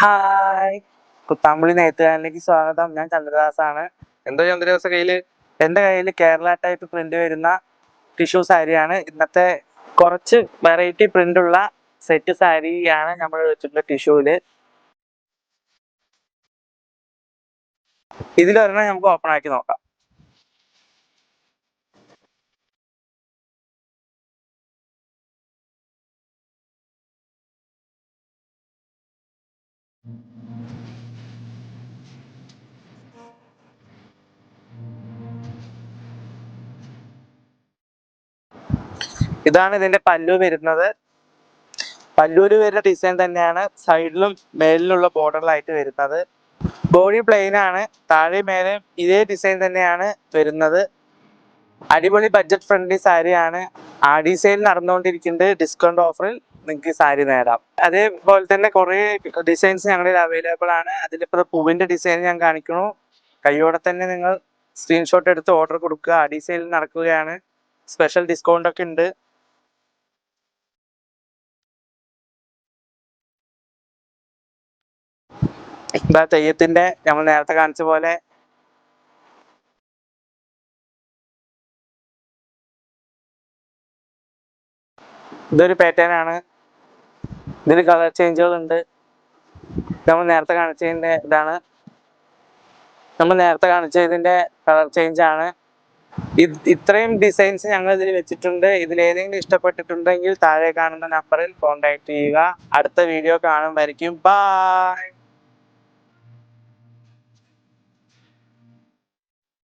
Hi കുത്താമ്പുളി നെയ്ത്തുകാരനിലേക്ക് സ്വാഗതം. ഞാൻ ചന്ദ്രദാസ് ആണ് എന്തോ ചന്ദ്രദാസ കയ്യിൽ? എന്റെ കയ്യിൽ കേരള ടൈപ്പ് പ്രിന്റ് വരുന്ന ടിഷ്യൂ സാരിയാണ് ഇന്നത്തെ കുറച്ച് വെറൈറ്റി പ്രിന്റ് ഉള്ള സെറ്റ് സാരിയാണ് നമ്മൾ വെച്ചിട്ടുള്ള ടിഷ്യൂൽ ഇതിലൊരെണ്ണം നമുക്ക് ഓപ്പൺ ആക്കി നോക്കാം. ഇതാണ് ഇതിന്റെ പല്ലു വരുന്നത്. പല്ലൂര് വരുന്ന ഡിസൈൻ തന്നെയാണ് സൈഡിലും മേലിലുള്ള ബോർഡറിലായിട്ട് വരുന്നത്. ബോഡി പ്ലെയിൻ ആണ്. താഴെ മേലെ ഇതേ ഡിസൈൻ തന്നെയാണ് വരുന്നത്. അടിപൊളി ബഡ്ജറ്റ് ഫ്രണ്ട്ലി സാരിയാണ് ആഡി സെയിൽ നടന്നുകൊണ്ടിരിക്കുന്നുണ്ട് ഡിസ്കൗണ്ട് ഓഫറിൽ നിങ്ങൾക്ക് സാരി നേടാം. അതേപോലെ തന്നെ കുറേ ഡിസൈൻസ് ഞങ്ങളിൽ അവൈലബിൾ ആണ്. അതിലിപ്പോൾ പൂവിന്റെ ഡിസൈൻ ഞാൻ കാണിക്കുന്നു. കൈയോടെ തന്നെ നിങ്ങൾ സ്ക്രീൻഷോട്ട് എടുത്ത് ഓർഡർ കൊടുക്കുക. ആ സെയിൽ നടക്കുകയാണ്. സ്പെഷ്യൽ ഡിസ്കൗണ്ട് ഒക്കെ ഉണ്ട്. ഇതാ തെയ്യത്തിന്റെ നമ്മൾ നേരത്തെ കാണിച്ച പോലെ. ഇതൊരു പാറ്റേൺ ആണ്. ഇതിന് കളർ ചേഞ്ചുകൾ ഉണ്ട് നമ്മൾ നേരത്തെ കാണിച്ചതിന്റെ ഇതാണ്. നമ്മൾ നേരത്തെ കാണിച്ചതിന്റെ കളർ ചേഞ്ച് ആണ് ഇത്രയും ഡിസൈൻസ് ഞങ്ങൾ ഇതിൽ വെച്ചിട്ടുണ്ട്. ഇതിൽ ഏതെങ്കിലും ഇഷ്ടപ്പെട്ടിട്ടുണ്ടെങ്കിൽ താഴെ കാണുന്ന നമ്പറിൽ കോൺടാക്ട് ചെയ്യുക. അടുത്ത വീഡിയോ കാണുമായിരിക്കും ബൈ